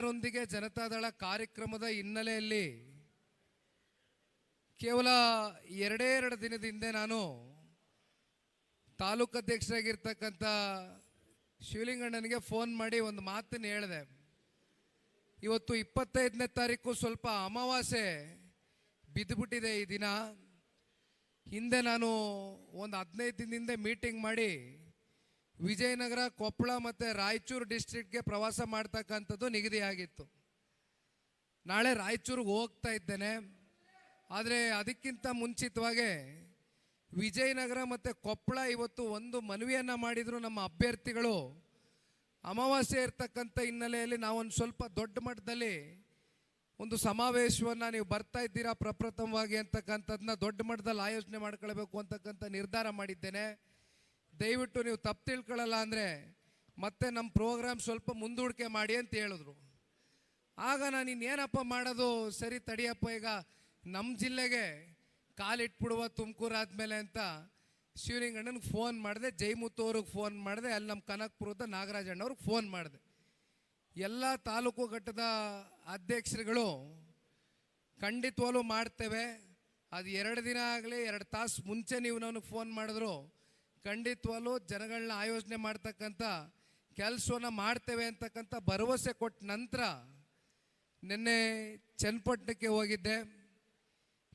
ರೊಂದಿಗೆ ಜನತಾದಳ ಕಾರ್ಯಕ್ರಮದ ಹಿನ್ನೆಲೆಯಲ್ಲಿ ಕೇವಲ ಎರಡೇ ಎರಡು ದಿನದ ಹಿಂದೆ ನಾನು ತಾಲೂಕು ಅಧ್ಯಕ್ಷರಾಗಿರ್ತಕ್ಕಂಥ ಶಿವಲಿಂಗಣ್ಣನಿಗೆ ಫೋನ್ ಮಾಡಿ ಒಂದು ಮಾತನ್ನು ಹೇಳಿದೆ. ಇವತ್ತು ಇಪ್ಪತ್ತೈದನೇ ತಾರೀಕು ಸ್ವಲ್ಪ ಅಮಾವಾಸ್ಯೆ ಬಿದ್ದುಬಿಟ್ಟಿದೆ ಈ ದಿನ. ಹಿಂದೆ ನಾನು ಒಂದು ಹದಿನೈದು ದಿನದಿಂದ ಮೀಟಿಂಗ್ ಮಾಡಿ ವಿಜಯನಗರ, ಕೊಪ್ಪಳ ಮತ್ತು ರಾಯಚೂರು ಡಿಸ್ಟ್ರಿಕ್ಟ್ಗೆ ಪ್ರವಾಸ ಮಾಡ್ತಕ್ಕಂಥದ್ದು ನಿಗದಿಯಾಗಿತ್ತು. ನಾಳೆ ರಾಯಚೂರಿಗೆ ಹೋಗ್ತಾ ಇದ್ದೇನೆ. ಆದರೆ ಅದಕ್ಕಿಂತ ಮುಂಚಿತವಾಗಿ ವಿಜಯನಗರ ಮತ್ತು ಕೊಪ್ಪಳ ಇವತ್ತು ಒಂದು ಮನವಿಯನ್ನು ಮಾಡಿದರು ನಮ್ಮ ಅಭ್ಯರ್ಥಿಗಳು. ಅಮಾವಾಸ್ಯೆ ಇರ್ತಕ್ಕಂಥ ಹಿನ್ನೆಲೆಯಲ್ಲಿ ನಾವೊಂದು ಸ್ವಲ್ಪ ದೊಡ್ಡ ಮಟ್ಟದಲ್ಲಿ ಒಂದು ಸಮಾವೇಶವನ್ನು ನೀವು ಬರ್ತಾ ಇದ್ದೀರಾ ಪ್ರಪ್ರಥಮವಾಗಿ ಅಂತಕ್ಕಂಥದ್ದನ್ನ ದೊಡ್ಡ ಮಟ್ಟದಲ್ಲಿ ಆಯೋಜನೆ ಮಾಡ್ಕೊಳ್ಬೇಕು ಅಂತಕ್ಕಂಥ ನಿರ್ಧಾರ ಮಾಡಿದ್ದೇನೆ. ದಯವಿಟ್ಟು ನೀವು ತಪ್ಪು ತಿಳ್ಕೊಳ್ಳಲ್ಲ ಅಂದರೆ ಮತ್ತೆ ನಮ್ಮ ಪ್ರೋಗ್ರಾಮ್ ಸ್ವಲ್ಪ ಮುಂದೂಡಿಕೆ ಮಾಡಿ ಅಂತ ಹೇಳಿದ್ರು. ಆಗ ನಾನು ಇನ್ನೇನಪ್ಪ ಮಾಡೋದು? ಸರಿ ತಡಿಯಪ್ಪ, ಈಗ ನಮ್ಮ ಜಿಲ್ಲೆಗೆ ಕಾಲಿಟ್ಬಿಡುವ ತುಮಕೂರು ಆದಮೇಲೆ ಅಂತ ಶಿವಲಿಂಗಣ್ಣನಿಗೆ ಫೋನ್ ಮಾಡಿದೆ ಜೈಮುತ್ತು ಅವ್ರಿಗೆ ಫೋನ್ ಮಾಡಿದೆ, ಅಲ್ಲಿ ನಮ್ಮ ಕನಕಪುರದ ನಾಗರಾಜಣ್ಣವ್ರಿಗೆ ಫೋನ್ ಮಾಡಿದೆ. ಎಲ್ಲ ತಾಲೂಕು ಘಟ್ಟದ ಅಧ್ಯಕ್ಷರುಗಳು ಖಂಡಿತವಾಗ್ಲೂ ಮಾಡ್ತೇವೆ. ಅದು ಎರಡು ದಿನ ಆಗಲಿ, ಎರಡು ತಾಸು ಮುಂಚೆ ನೀವು ನನಗೆ ಫೋನ್ ಮಾಡಿದ್ರು. ಖಂಡಿತವಾಗ್ಲೂ ಜನಗಳನ್ನ ಆಯೋಜನೆ ಮಾಡ್ತಕ್ಕಂಥ ಕೆಲಸವನ್ನು ಮಾಡ್ತೇವೆ ಅಂತಕ್ಕಂಥ ಭರವಸೆ ಕೊಟ್ಟ ನಂತರ ನಿನ್ನೆ ಚನ್ನಪಟ್ಟಣಕ್ಕೆ ಹೋಗಿದ್ದೆ.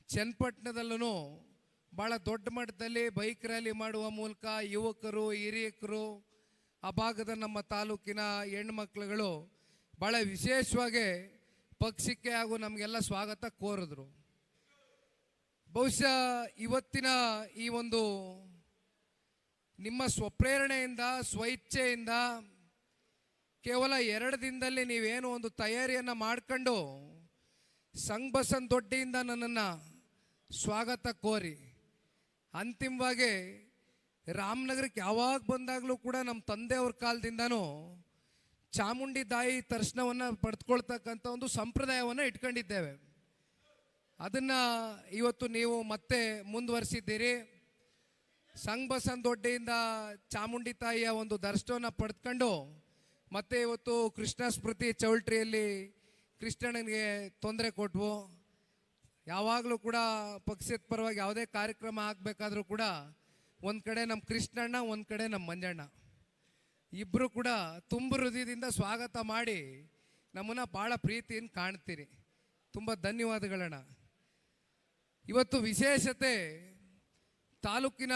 ಚನ್ನಪಟ್ಟಣದಲ್ಲೂ ಭಾಳ ದೊಡ್ಡ ಮಟ್ಟದಲ್ಲಿ ಬೈಕ್ ರ್ಯಾಲಿ ಮಾಡುವ ಮೂಲಕ ಯುವಕರು, ಹಿರಿಯಕರು, ಆ ಭಾಗದ ನಮ್ಮ ತಾಲೂಕಿನ ಹೆಣ್ಮಕ್ಳುಗಳು ಭಾಳ ವಿಶೇಷವಾಗಿ ಪಕ್ಷಕ್ಕೆ ಹಾಗೂ ನಮಗೆಲ್ಲ ಸ್ವಾಗತ ಕೋರಿದ್ರು. ಬಹುಶಃ ಇವತ್ತಿನ ಈ ಒಂದು ನಿಮ್ಮ ಸ್ವಪ್ರೇರಣೆಯಿಂದ, ಸ್ವಇಚ್ಛೆಯಿಂದ ಕೇವಲ ಎರಡು ದಿನದಲ್ಲಿ ನೀವೇನು ಒಂದು ತಯಾರಿಯನ್ನು ಮಾಡ್ಕೊಂಡು ಸಂಘ ಬಸನ್ ದೊಡ್ಡಿಯಿಂದ ನನ್ನನ್ನು ಸ್ವಾಗತ ಕೋರಿ ಅಂತಿಮವಾಗಿ ರಾಮನಗರಕ್ಕೆ ಯಾವಾಗ ಬಂದಾಗಲೂ ಕೂಡ ನಮ್ಮ ತಂದೆಯವ್ರ ಕಾಲದಿಂದನೂ ಚಾಮುಂಡಿ ತಾಯಿ ದರ್ಶನವನ್ನು ಪಡೆದುಕೊಳ್ತಕ್ಕಂಥ ಒಂದು ಸಂಪ್ರದಾಯವನ್ನು ಇಟ್ಕೊಂಡಿದ್ದೇವೆ. ಅದನ್ನು ಇವತ್ತು ನೀವು ಮತ್ತೆ ಮುಂದುವರಿಸಿದ್ದೀರಿ. ಸಂಘ ದೊಡ್ಡಿಯಿಂದ ಚಾಮುಂಡಿ ತಾಯಿಯ ಒಂದು ದರ್ಶನವನ್ನು ಪಡೆದುಕೊಂಡು ಮತ್ತೆ ಇವತ್ತು ಕೃಷ್ಣ ಸ್ಮೃತಿ ಚೌಲ್ಟ್ರಿಯಲ್ಲಿ ಕೃಷ್ಣನಿಗೆ ತೊಂದರೆ ಕೊಟ್ವು. ಯಾವಾಗಲೂ ಕೂಡ ಪಕ್ಷದ ಪರವಾಗಿ ಯಾವುದೇ ಕಾರ್ಯಕ್ರಮ ಆಗಬೇಕಾದ್ರೂ ಕೂಡ ಒಂದು ಕಡೆ ನಮ್ಮ ಕೃಷ್ಣಣ್ಣ, ಒಂದು ಕಡೆ ನಮ್ಮ ಮಂಜಣ್ಣ. ಇಬ್ಬರು ಕೂಡ ತುಂಬ ಹೃದಯದಿಂದ ಸ್ವಾಗತ ಮಾಡಿ ನಮ್ಮನ್ನು ಭಾಳ ಪ್ರೀತಿಯಿಂದ ಕಾಣ್ತೀರಿ. ತುಂಬ ಧನ್ಯವಾದಗಳಣ್ಣ. ಇವತ್ತು ವಿಶೇಷತೆ ತಾಲೂಕಿನ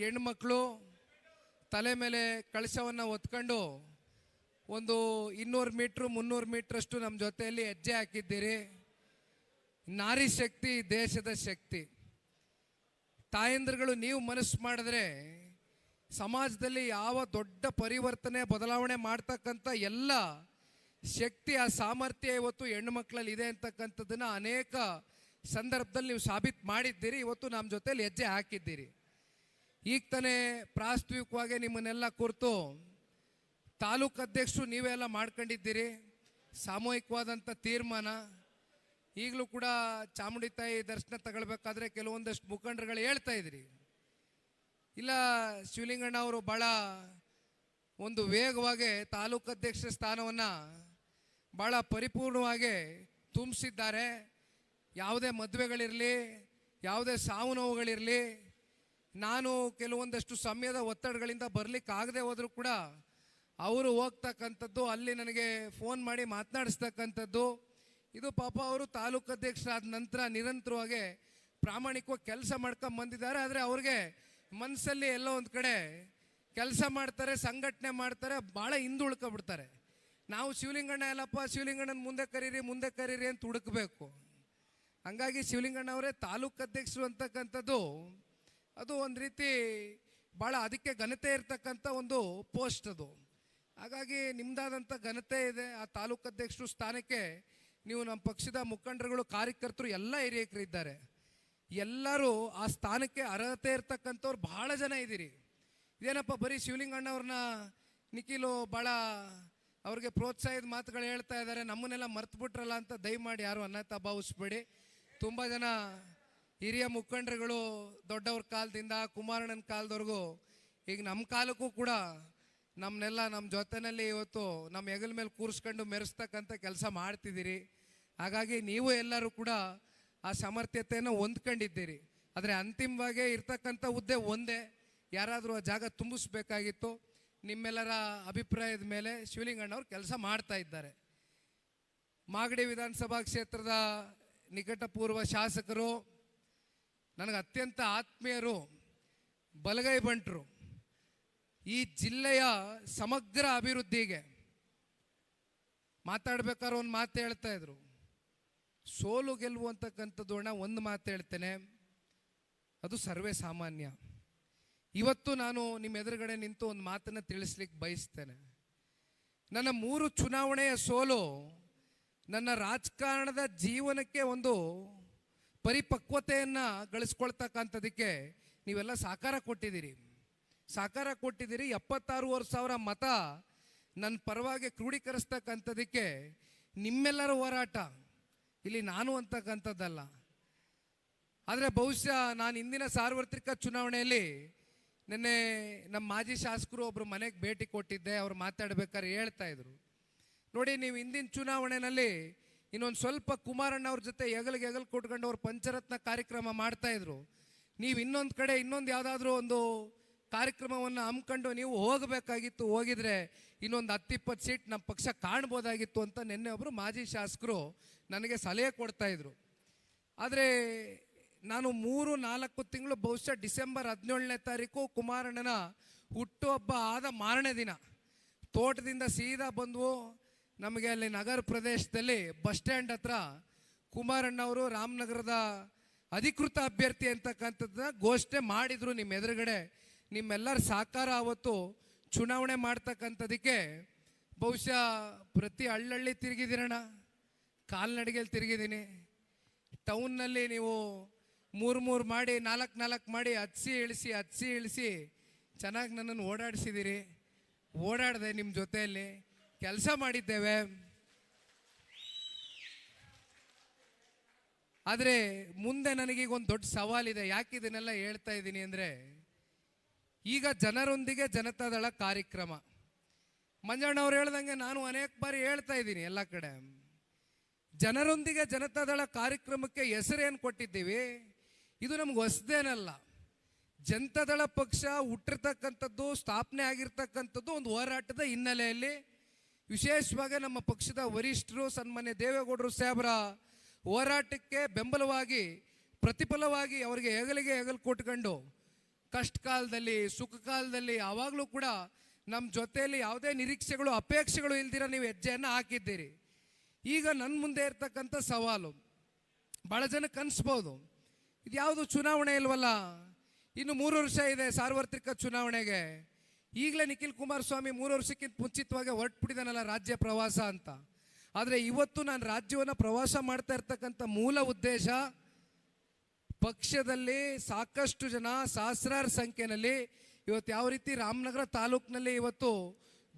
ಹೆಣ್ಮಕ್ಳು ತಲೆ ಮೇಲೆ ಕಳಶವನ್ನು ಹೊತ್ಕೊಂಡು ಒಂದು ಇನ್ನೂರು ಮೀಟ್ರ್, ಮುನ್ನೂರು ಮೀಟ್ರಷ್ಟು ನಮ್ಮ ಜೊತೆಯಲ್ಲಿ ಹೆಜ್ಜೆ ಹಾಕಿದ್ದೀರಿ. ನಾರಿ ಶಕ್ತಿ, ದೇಶದ ಶಕ್ತಿ. ತಾಯಂದ್ರಗಳು ನೀವು ಮನಸ್ಸು ಮಾಡಿದ್ರೆ ಸಮಾಜದಲ್ಲಿ ಯಾವ ದೊಡ್ಡ ಪರಿವರ್ತನೆ, ಬದಲಾವಣೆ ಮಾಡ್ತಕ್ಕಂಥ ಎಲ್ಲ ಶಕ್ತಿ, ಆ ಸಾಮರ್ಥ್ಯ ಇವತ್ತು ಹೆಣ್ಣು ಮಕ್ಕಳಲ್ಲಿ ಇದೆ ಅಂತಕ್ಕಂಥದ್ದನ್ನು ಅನೇಕ ಸಂದರ್ಭದಲ್ಲಿ ನೀವು ಸಾಬೀತು ಮಾಡಿದ್ದೀರಿ, ಇವತ್ತು ನಮ್ಮ ಜೊತೆಲಿ ಹೆಜ್ಜೆ ಹಾಕಿದ್ದೀರಿ. ಈಗ ತಾನೇ ಪ್ರಾಸ್ತಾವಿಕವಾಗಿ ನಿಮ್ಮನ್ನೆಲ್ಲ ಕುರಿತು ತಾಲೂಕು ಅಧ್ಯಕ್ಷರು ನೀವೆಲ್ಲ ಮಾಡ್ಕೊಂಡಿದ್ದೀರಿ, ಸಾಮೂಹಿಕವಾದಂಥ ತೀರ್ಮಾನ. ಈಗಲೂ ಕೂಡ ಚಾಮುಂಡಿ ತಾಯಿ ದರ್ಶನ ತಗೊಳ್ಬೇಕಾದ್ರೆ ಕೆಲವೊಂದಷ್ಟು ಮುಖಂಡರುಗಳು ಹೇಳ್ತಾ ಇದ್ರಿ. ಇಲ್ಲ, ಶಿವಲಿಂಗಣ್ಣ ಅವರು ಭಾಳ ಒಂದು ವೇಗವಾಗಿ ತಾಲೂಕು ಅಧ್ಯಕ್ಷ ಸ್ಥಾನವನ್ನು ಭಾಳ ಪರಿಪೂರ್ಣವಾಗಿ ತುಂಬಿಸಿದ್ದಾರೆ. ಯಾವುದೇ ಮದುವೆಗಳಿರಲಿ, ಯಾವುದೇ ಸಾವು ನೋವುಗಳಿರಲಿ, ನಾನು ಕೆಲವೊಂದಷ್ಟು ಸಮಯದ ಒತ್ತಡಗಳಿಂದ ಬರ್ಲಿಕ್ಕೆ ಆಗದೆ ಹೋದರೂ ಕೂಡ ಅವರು ಹೋಗ್ತಕ್ಕಂಥದ್ದು, ಅಲ್ಲಿ ನನಗೆ ಫೋನ್ ಮಾಡಿ ಮಾತನಾಡಿಸ್ತಕ್ಕಂಥದ್ದು. ಇದು ಪಾಪ ಅವರು ತಾಲೂಕು ಅಧ್ಯಕ್ಷರಾದ ನಂತರ ನಿರಂತರವಾಗಿ ಪ್ರಾಮಾಣಿಕವಾಗಿ ಕೆಲಸ ಮಾಡ್ಕೊಂಡು ಬಂದಿದ್ದಾರೆ. ಆದರೆ ಅವ್ರಿಗೆ ಮನಸ್ಸಲ್ಲಿ ಎಲ್ಲೋ ಒಂದು ಕಡೆ ಕೆಲಸ ಮಾಡ್ತಾರೆ, ಸಂಘಟನೆ ಮಾಡ್ತಾರೆ, ಭಾಳ ಹಿಂದುಳ್ಕೊಬಿಡ್ತಾರೆ. ನಾವು ಶಿವಲಿಂಗಣ್ಣ ಎಲ್ಲಪ್ಪ ಶಿವಲಿಂಗಣ್ಣನ ಮುಂದೆ ಕರೀರಿ ಮುಂದೆ ಕರೀರಿ ಅಂತ ಹುಡುಕ್ಬೇಕು. ಹಂಗಾಗಿ ಶಿವಲಿಂಗಣ್ಣವರೇ ತಾಲೂಕು ಅಧ್ಯಕ್ಷರು ಅಂತಕ್ಕಂಥದ್ದು, ಅದು ಒಂದು ರೀತಿ ಭಾಳ ಅದಕ್ಕೆ ಘನತೆ ಇರತಕ್ಕಂಥ ಒಂದು ಪೋಸ್ಟ್ ಅದು. ಹಾಗಾಗಿ ನಿಮ್ಮದಾದಂಥ ಘನತೆ ಇದೆ, ಆ ತಾಲೂಕು ಅಧ್ಯಕ್ಷರು ಸ್ಥಾನಕ್ಕೆ ನೀವು ನಮ್ಮ ಪಕ್ಷದ ಮುಖಂಡರುಗಳು, ಕಾರ್ಯಕರ್ತರು, ಎಲ್ಲ ಹಿರಿಯಕರು ಇದ್ದಾರೆ. ಎಲ್ಲರೂ ಆ ಸ್ಥಾನಕ್ಕೆ ಅರ್ಹತೆ ಇರ್ತಕ್ಕಂಥವ್ರು ಭಾಳ ಜನ ಇದ್ದೀರಿ. ಇದೇನಪ್ಪ ಬರೀ ಶಿವಲಿಂಗಣ್ಣವ್ರನ್ನ ನಿಖಿಲು ಭಾಳ ಅವ್ರಿಗೆ ಪ್ರೋತ್ಸಾಹದ ಮಾತುಗಳು ಹೇಳ್ತಾ ಇದ್ದಾರೆ, ನಮ್ಮನ್ನೆಲ್ಲ ಮರ್ತು ಬಿಟ್ರಲ್ಲ ಅಂತ ದಯಮಾಡಿ ಯಾರು ಅನ್ನತ ಭಾವಿಸ್ಬೇಡಿ. ತುಂಬ ಜನ ಹಿರಿಯ ಮುಖಂಡರುಗಳು ದೊಡ್ಡವ್ರ ಕಾಲದಿಂದ, ಕುಮಾರಣ್ಣನ ಕಾಲದವರೆಗೂ, ಈಗ ನಮ್ಮ ಕಾಲಕ್ಕೂ ಕೂಡ ನಮ್ಮನ್ನೆಲ್ಲ ನಮ್ಮ ಜೊತೆಯಲ್ಲಿ ಇವತ್ತು ನಮ್ಮ ಹೆಗಲ ಮೇಲೆ ಕೂರಿಸ್ಕೊಂಡು ಮೆರೆಸ್ತಕ್ಕಂಥ ಕೆಲಸ ಮಾಡ್ತಿದ್ದೀರಿ. ಹಾಗಾಗಿ ನೀವು ಎಲ್ಲರೂ ಕೂಡ ಆ ಸಮರ್ಥ್ಯತೆಯನ್ನು ಹೊಂದ್ಕೊಂಡಿದ್ದೀರಿ. ಆದರೆ ಅಂತಿಮವಾಗಿ ಇರ್ತಕ್ಕಂಥ ಹುದ್ದೆ ಒಂದೇ. ಯಾರಾದರೂ ಆ ಜಾಗ ತುಂಬಿಸ್ಬೇಕಾಗಿತ್ತು. ನಿಮ್ಮೆಲ್ಲರ ಅಭಿಪ್ರಾಯದ ಮೇಲೆ ಶಿವಲಿಂಗಣ್ಣವ್ರು ಕೆಲಸ ಮಾಡ್ತಾ ಇದ್ದಾರೆ. ಮಾಗಡಿ ವಿಧಾನಸಭಾ ಕ್ಷೇತ್ರದ ನಿಕಟಪೂರ್ವ ಶಾಸಕರು, ನನಗೆ ಅತ್ಯಂತ ಆತ್ಮೀಯರು, ಬಲಗೈ ಬಂಟರು. ಈ ಜಿಲ್ಲೆಯ ಸಮಗ್ರ ಅಭಿವೃದ್ಧಿಗೆ ಮಾತಾಡ್ಬೇಕಾದ್ರೆ ಒಂದು ಮಾತು ಹೇಳ್ತಾ ಇದ್ರು. ಸೋಲು ಗೆಲುವು ಅಂತಕ್ಕಂಥದ್ದು ಅಣ್ಣ, ಒಂದು ಮಾತು ಹೇಳ್ತೇನೆ. ಅದು ಸರ್ವೇ ಸಾಮಾನ್ಯ. ಇವತ್ತು ನಾನು ನಿಮ್ಮ ಎದುರುಗಡೆ ನಿಂತು ಒಂದು ಮಾತನ್ನು ತಿಳಿಸ್ಲಿಕ್ಕೆ ಬಯಸ್ತೇನೆ. ನನ್ನ ಮೂರು ಚುನಾವಣೆಯ ಸೋಲು ನನ್ನ ರಾಜಕಾರಣದ ಜೀವನಕ್ಕೆ ಒಂದು ಪರಿಪಕ್ವತೆಯನ್ನು ಗಳಿಸ್ಕೊಳ್ತಕ್ಕಂಥದಕ್ಕೆ ನೀವೆಲ್ಲ ಸಾಕಾರ ಕೊಟ್ಟಿದ್ದೀರಿ. ಸಾಕಾರ ಕೊಟ್ಟಿದ್ದೀರಿ ಎಪ್ಪತ್ತಾರೂವರೆ ಸಾವಿರ ಮತ ನನ್ನ ಪರವಾಗಿ ಕ್ರೋಢೀಕರಿಸ್ತಕ್ಕಂಥದಕ್ಕೆ ನಿಮ್ಮೆಲ್ಲರ ಹೋರಾಟ. ಇಲ್ಲಿ ನಾನು ಅಂತಕ್ಕಂಥದ್ದಲ್ಲ. ಆದರೆ ಬಹುಶಃ ನಾನು ಇಂದಿನ ಸಾರ್ವತ್ರಿಕ ಚುನಾವಣೆಯಲ್ಲಿ ನಿನ್ನೆ ನಮ್ಮ ಮಾಜಿ ಶಾಸಕರು ಒಬ್ಬರು ಮನೆಗೆ ಭೇಟಿ ಕೊಟ್ಟಿದ್ದೆ, ಅವ್ರು ಮಾತಾಡ್ಬೇಕಾದ್ರೆ ಹೇಳ್ತಾ ಇದ್ರು. ನೋಡಿ ನೀವು ಇಂದಿನ ಚುನಾವಣೆಯಲ್ಲಿ ಇನ್ನೊಂದು ಸ್ವಲ್ಪ ಕುಮಾರಣ್ಣ ಅವ್ರ ಜೊತೆ ಹೆಗಲಿಗೆ ಹೆಗಲು ಕೊಟ್ಕೊಂಡು ಅವ್ರು ಪಂಚರತ್ನ ಕಾರ್ಯಕ್ರಮ ಮಾಡ್ತಾ ಇದ್ರು. ನೀವು ಇನ್ನೊಂದು ಕಡೆ ಇನ್ನೊಂದು ಯಾವುದಾದ್ರೂ ಒಂದು ಕಾರ್ಯಕ್ರಮವನ್ನು ಹಮ್ಮಿಕೊಂಡು ನೀವು ಹೋಗಬೇಕಾಗಿತ್ತು, ಹೋಗಿದ್ರೆ ಇನ್ನೊಂದು ಹತ್ತಿಪ್ಪತ್ತು ಸೀಟ್ ನಮ್ಮ ಪಕ್ಷ ಕಾಣ್ಬೋದಾಗಿತ್ತು ಅಂತ ನಿನ್ನೆ ಒಬ್ಬರು ಮಾಜಿ ಶಾಸಕರು ನನಗೆ ಸಲಹೆ ಕೊಡ್ತಾ ಇದ್ರು. ಆದರೆ ನಾನು ಮೂರು, ನಾಲ್ಕು ತಿಂಗಳು ಬಹುಶಃ ಡಿಸೆಂಬರ್ ಹದಿನೇಳನೇ ತಾರೀಕು ಕುಮಾರಣ್ಣನ ಹುಟ್ಟುಹಬ್ಬ ಆದ ಮಾರನೇ ದಿನ. ತೋಟದಿಂದ ಸೀದಾ ಬಂದ್ವು ನಮಗೆ ಅಲ್ಲಿ ನಗರ ಪ್ರದೇಶದಲ್ಲಿ ಬಸ್ ಸ್ಟ್ಯಾಂಡ್ ಹತ್ರ ಕುಮಾರಣ್ಣವರು ರಾಮನಗರದ ಅಧಿಕೃತ ಅಭ್ಯರ್ಥಿ ಅಂತಕ್ಕಂಥದ್ದನ್ನ ಘೋಷಣೆ ಮಾಡಿದ್ರು ನಿಮ್ಮ ಎದುರುಗಡೆ. ನಿಮ್ಮೆಲ್ಲರ ಸಾಕಾರ ಅವತ್ತು ಚುನಾವಣೆ ಮಾಡ್ತಕ್ಕಂಥದಕ್ಕೆ. ಬಹುಶಃ ಪ್ರತಿ ಹಳ್ಳಹಳ್ಳಿ ತಿರುಗಿದಿರೋಣ ಕಾಲ್ನಡಿಗೆಯಲ್ಲಿ ತಿರುಗಿದ್ದೀನಿ. ಟೌನ್ನಲ್ಲಿ ನೀವು ಮೂರು ಮೂರು ಮಾಡಿ, ನಾಲ್ಕು ನಾಲ್ಕು ಮಾಡಿ ಹತ್ಸಿ ಇಳಿಸಿ ಹತ್ಸಿ ಇಳಿಸಿ ಚೆನ್ನಾಗಿ ನನ್ನನ್ನು ಓಡಾಡಿಸಿದ್ದೀರಿ. ಓಡಾಡಿದೆ ನಿಮ್ಮ ಜೊತೆಯಲ್ಲಿ. ಕೆಲಸ ಮಾಡಿದ್ದೇವೆ. ಆದರೆ ಮುಂದೆ ನನಗೀಗ ಒಂದು ದೊಡ್ಡ ಸವಾಲಿದೆ ಯಾಕೆ ಇದನ್ನೆಲ್ಲ ಹೇಳ್ತಾ ಇದ್ದೀನಿ ಅಂದರೆ, ಈಗ ಜನರೊಂದಿಗೆ ಜನತಾದಳ ಕಾರ್ಯಕ್ರಮ. ಮಂಜಣ್ಣ ಅವ್ರು ಹೇಳ್ದಂಗೆ ನಾನು ಅನೇಕ ಬಾರಿ ಹೇಳ್ತಾ ಇದ್ದೀನಿ ಎಲ್ಲ ಕಡೆ. ಜನರೊಂದಿಗೆ ಜನತಾದಳ ಕಾರ್ಯಕ್ರಮಕ್ಕೆ ಹೆಸರೇನು ಕೊಟ್ಟಿದ್ದೀವಿ? ಇದು ನಮ್ಗೆ ಹೊಸದೇನಲ್ಲ. ಜನತಾದಳ ಪಕ್ಷ ಹುಟ್ಟಿರ್ತಕ್ಕಂಥದ್ದು, ಸ್ಥಾಪನೆ ಆಗಿರ್ತಕ್ಕಂಥದ್ದು ಒಂದು ಹೋರಾಟದ ಹಿನ್ನೆಲೆಯಲ್ಲಿ ವಿಶೇಷವಾಗಿ ನಮ್ಮ ಪಕ್ಷದ ವರಿಷ್ಠರು, ಸನ್ಮಾನ್ಯ ದೇವೇಗೌಡರು ಸಾಹೇಬರ, ಹೋರಾಟಕ್ಕೆ ಬೆಂಬಲವಾಗಿ, ಪ್ರತಿಫಲವಾಗಿ ಅವರಿಗೆ ಹೆಗಲಿಗೆ ಹೆಗಲು ಕೊಟ್ಕೊಂಡು ಕಷ್ಟ ಕಾಲದಲ್ಲಿ, ಸುಖ ಕಾಲದಲ್ಲಿ ಆವಾಗಲೂ ಕೂಡ ನಮ್ಮ ಜೊತೆಯಲ್ಲಿ ಯಾವುದೇ ನಿರೀಕ್ಷೆಗಳು, ಅಪೇಕ್ಷೆಗಳು ಇಲ್ದಿರ ನೀವು ಹೆಜ್ಜೆಯನ್ನು ಹಾಕಿದ್ದೀರಿ. ಈಗ ನನ್ನ ಮುಂದೆ ಇರ್ತಕ್ಕಂಥ ಸವಾಲು ಭಾಳ ಜನಕ್ಕೆ ಅನಿಸ್ಬೋದು ಇದು ಯಾವುದು ಚುನಾವಣೆ ಇಲ್ವಲ್ಲ? ಇನ್ನು ಮೂರು ವರ್ಷ ಇದೆ ಸಾರ್ವತ್ರಿಕ ಚುನಾವಣೆಗೆ. ಈಗಲೇ ನಿಖಿಲ್ ಕುಮಾರಸ್ವಾಮಿ ಮೂರು ವರ್ಷಕ್ಕಿಂತ ಮುಂಚಿತವಾಗಿ ಹೊರಟ್ಬಿಟ್ಟಿದ್ದಾನಲ್ಲ ರಾಜ್ಯ ಪ್ರವಾಸ ಅಂತ. ಆದರೆ ಇವತ್ತು ನಾನು ರಾಜ್ಯವನ್ನು ಪ್ರವಾಸ ಮಾಡ್ತಾ ಇರ್ತಕ್ಕಂಥ ಮೂಲ ಉದ್ದೇಶ ಪಕ್ಷದಲ್ಲಿ ಸಾಕಷ್ಟು ಜನ ಸಹಸ್ರಾರು ಸಂಖ್ಯೆಯಲ್ಲಿ ಇವತ್ತು ಯಾವ ರೀತಿ ರಾಮನಗರ ತಾಲೂಕಿನಲ್ಲಿ ಇವತ್ತು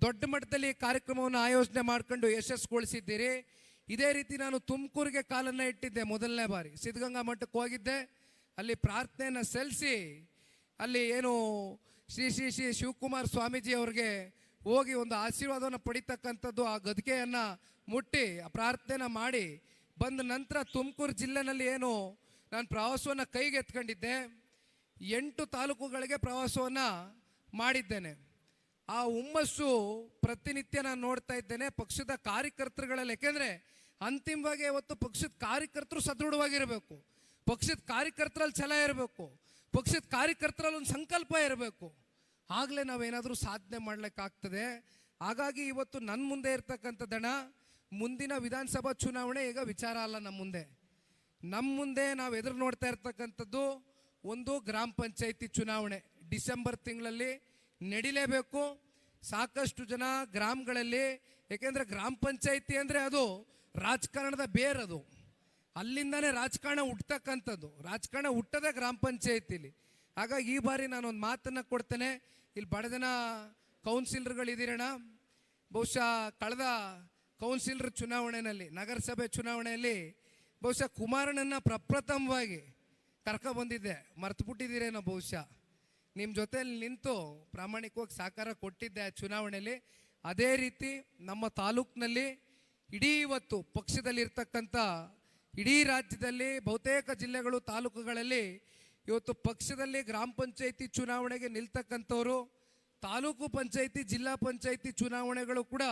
ದೊಡ್ಡ ಮಟ್ಟದಲ್ಲಿ ಕಾರ್ಯಕ್ರಮವನ್ನು ಆಯೋಜನೆ ಮಾಡ್ಕೊಂಡು ಯಶಸ್ಸುಗೊಳಿಸಿದ್ದೀರಿ ಇದೇ ರೀತಿ ನಾನು ತುಮಕೂರಿಗೆ ಕಾಲನ್ನು ಇಟ್ಟಿದ್ದೆ ಮೊದಲನೇ ಬಾರಿ. ಸಿದ್ಧಗಂಗಾ ಮಠಕ್ಕೆ ಹೋಗಿದ್ದೆ. ಅಲ್ಲಿ ಪ್ರಾರ್ಥನೆಯನ್ನು ಸಲ್ಲಿಸಿ, ಅಲ್ಲಿ ಏನು ಶ್ರೀ ಶ್ರೀ ಶ್ರೀ ಶಿವಕುಮಾರ್ ಸ್ವಾಮೀಜಿ ಅವ್ರಿಗೆ ಹೋಗಿ ಒಂದು ಆಶೀರ್ವಾದವನ್ನು ಪಡಿತಕ್ಕಂಥದ್ದು ಆ ಗದಿಗೆಯನ್ನು ಮುಟ್ಟಿ, ಆ ಪ್ರಾರ್ಥನೆನ ಮಾಡಿ, ಬಂದ ನಂತರ ತುಮಕೂರು ಜಿಲ್ಲೆನಲ್ಲಿ ಏನು ನಾನು ಪ್ರವಾಸವನ್ನು ಕೈಗೆ ಎತ್ಕೊಂಡಿದ್ದೆ ಎಂಟು ತಾಲೂಕುಗಳಿಗೆ ಪ್ರವಾಸವನ್ನು ಮಾಡಿದ್ದೇನೆ. ಆ ಹುಮ್ಮಸ್ಸು ಪ್ರತಿನಿತ್ಯ ನಾನು ನೋಡ್ತಾ ಇದ್ದೇನೆ, ಪಕ್ಷದ ಕಾರ್ಯಕರ್ತರುಗಳಲ್ಲಿ, ಯಾಕೆಂದರೆ ಅಂತಿಮವಾಗಿ ಇವತ್ತು ಪಕ್ಷದ ಕಾರ್ಯಕರ್ತರು ಸದೃಢವಾಗಿರಬೇಕು. ಪಕ್ಷದ ಕಾರ್ಯಕರ್ತರಲ್ಲಿ ಛಲ ಇರಬೇಕು. ಪಕ್ಷದ ಕಾರ್ಯಕರ್ತರಲ್ಲಿ ಒಂದು ಸಂಕಲ್ಪ ಇರಬೇಕು. ಆಗಲೇ ನಾವೇನಾದರೂ ಸಾಧನೆ ಮಾಡ್ಲಿಕ್ಕಾಗ್ತದೆ. ಹಾಗಾಗಿ ಇವತ್ತು ನನ್ನ ಮುಂದೆ ಇರ್ತಕ್ಕಂಥದ್ದಣ ಮುಂದಿನ ವಿಧಾನಸಭಾ ಚುನಾವಣೆ ಈಗ ವಿಚಾರ ಅಲ್ಲ ನಮ್ಮ ಮುಂದೆ. ನಮ್ಮ ಮುಂದೆ ನಾವು ಎದುರು ನೋಡ್ತಾ ಇರ್ತಕ್ಕಂಥದ್ದು ಒಂದು ಗ್ರಾಮ ಪಂಚಾಯಿತಿ ಚುನಾವಣೆ. ಡಿಸೆಂಬರ್ ತಿಂಗಳಲ್ಲಿ ನಡಿಲೇಬೇಕು. ಸಾಕಷ್ಟು ಜನ ಗ್ರಾಮಗಳಲ್ಲಿ, ಏಕೆಂದರೆ ಗ್ರಾಮ ಪಂಚಾಯಿತಿ ಅಂದರೆ ಅದು ರಾಜಕಾರಣದ ಬೇರದು. ಅಲ್ಲಿಂದಾನೇ ರಾಜಕಾರಣ ಹುಟ್ಟತಕ್ಕಂಥದ್ದು ರಾಜಕಾರಣ ಹುಟ್ಟದೆ ಗ್ರಾಮ ಪಂಚಾಯತಿಲಿ. ಹಾಗಾಗಿ ಈ ಬಾರಿ ನಾನು ಒಂದು ಮಾತನ್ನು ಕೊಡ್ತೇನೆ. ಇಲ್ಲಿ ಬಡ ಜನ ಕೌನ್ಸಿಲರ್ಗಳಿದ್ದೀರಣ್ಣ. ಬಹುಶಃ ಕಳೆದ ಕೌನ್ಸಿಲರ್ ಚುನಾವಣೆಯಲ್ಲಿ ನಗರಸಭೆ ಚುನಾವಣೆಯಲ್ಲಿ ಬಹುಶಃ ಕುಮಾರಣ್ಣನ ಪ್ರಪ್ರಥಮವಾಗಿ ಕರ್ಕೊಬಂದಿದ್ದೆ ಮರ್ತು ಬಿಟ್ಟಿದ್ದೀರೇನೋ ಬಹುಶಃ. ನಿಮ್ಮ ಜೊತೆಯಲ್ಲಿ ನಿಂತು ಪ್ರಾಮಾಣಿಕವಾಗಿ ಸಹಕಾರ ಕೊಟ್ಟಿದ್ದೆ ಆ ಚುನಾವಣೆಯಲ್ಲಿ. ಅದೇ ರೀತಿ ನಮ್ಮ ತಾಲೂಕಿನಲ್ಲಿ ಇಡೀ ಇವತ್ತು ಪಕ್ಷದಲ್ಲಿರ್ತಕ್ಕಂಥ ಇಡೀ ರಾಜ್ಯದಲ್ಲಿ ಬಹುತೇಕ ಜಿಲ್ಲೆಗಳು ತಾಲೂಕುಗಳಲ್ಲಿ ಇವತ್ತು ಪಕ್ಷದಲ್ಲಿ ಗ್ರಾಮ ಪಂಚಾಯಿತಿ ಚುನಾವಣೆಗೆ ನಿಲ್ತಕ್ಕಂಥವ್ರು, ತಾಲೂಕು ಪಂಚಾಯಿತಿ, ಜಿಲ್ಲಾ ಪಂಚಾಯಿತಿ ಚುನಾವಣೆಗಳು ಕೂಡ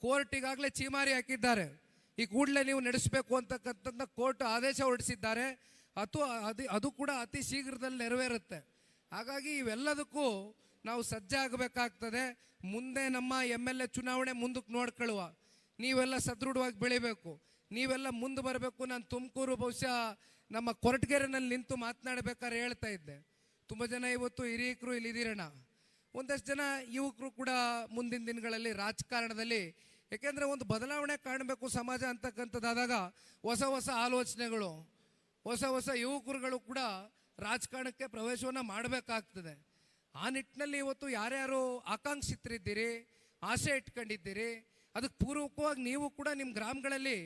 ಕೋರ್ಟಿಗಾಗಲೇ ಚೀಮಾರಿ ಹಾಕಿದ್ದಾರೆ. ಈ ಕೂಡಲೇ ನೀವು ನಡೆಸಬೇಕು ಅಂತಕ್ಕಂಥದ್ದನ್ನ ಕೋರ್ಟ್ ಆದೇಶ ಹೊರಡಿಸಿದ್ದಾರೆ. ಅದು ಅದು ಅದು ಕೂಡ ಅತಿ ಶೀಘ್ರದಲ್ಲಿ ನೆರವೇರುತ್ತೆ. ಹಾಗಾಗಿ ಇವೆಲ್ಲದಕ್ಕೂ ನಾವು ಸಜ್ಜಾಗಬೇಕಾಗ್ತದೆ ಮುಂದೆ ನಮ್ಮ ಎಂ ಎಲ್ ಎ ಚುನಾವಣೆ ಮುಂದಕ್ಕೆ ನೋಡ್ಕೊಳ್ಳುವ. ನೀವೆಲ್ಲ ಸದೃಢವಾಗಿ ಬೆಳಿಬೇಕು. ನೀವೆಲ್ಲ ಮುಂದೆ ಬರಬೇಕು. ನಾನು ತುಮಕೂರು ಬಹುಶಃ ನಮ್ಮ ಕೊರಟಗೆರೆನಲ್ಲಿ ನಿಂತು ಮಾತನಾಡಬೇಕಾದ್ರೆ ಹೇಳ್ತಾ ಇದ್ದೆ. ತುಂಬ ಜನ ಇವತ್ತು ಹಿರಿಯಕರು ಇಲ್ಲಿ ಇದ್ದೀರಣ್ಣ ಒಂದಷ್ಟು ಜನ ಯುವಕರು ಕೂಡ ಮುಂದಿನ ದಿನಗಳಲ್ಲಿ ರಾಜಕಾರಣದಲ್ಲಿ ಏಕೆಂದರೆ ಒಂದು ಬದಲಾವಣೆ ಕಾಣಬೇಕು ಸಮಾಜ ಅಂತಕ್ಕಂಥದ್ದಾದಾಗ ಹೊಸ ಹೊಸ ಆಲೋಚನೆಗಳು, ಹೊಸ ಹೊಸ ಯುವಕರುಗಳು ಕೂಡ ರಾಜಕಾರಣಕ್ಕೆ ಪ್ರವೇಶವನ್ನು ಮಾಡಬೇಕಾಗ್ತದೆ. ಆ ನಿಟ್ಟಿನಲ್ಲಿ ಇವತ್ತು ಯಾರ್ಯಾರು ಆಕಾಂಕ್ಷಿತರಿದ್ದೀರಿ, ಆಸೆ ಇಟ್ಕೊಂಡಿದ್ದೀರಿ, ಅದಕ್ಕೆ ಪೂರ್ವಕವಾಗಿ ನೀವು ಕೂಡ ನಿಮ್ಮ ಗ್ರಾಮಗಳಲ್ಲಿ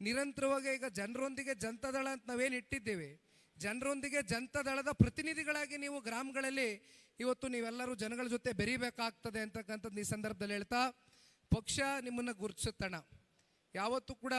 ನಿರಂತರವಾಗಿ ಈಗ ಜನರೊಂದಿಗೆ ಜನತಾದಳ ಅಂತ ನಾವೇನು ಇಟ್ಟಿದ್ದೇವೆ? ಜನರೊಂದಿಗೆ ಜನತಾದಳದ ಪ್ರತಿನಿಧಿಗಳಾಗಿ ನೀವು ಗ್ರಾಮಗಳಲ್ಲಿ ಇವತ್ತು ನೀವೆಲ್ಲರೂ ಜನಗಳ ಜೊತೆ ಬೆರೀಬೇಕಾಗ್ತದೆ ಅಂತಕ್ಕಂಥದ್ದು ಈ ಸಂದರ್ಭದಲ್ಲಿ ಹೇಳ್ತಾ, ಪಕ್ಷ ನಿಮ್ಮನ್ನು ಗುರುತಿಸುತ್ತಣ. ಯಾವತ್ತೂ ಕೂಡ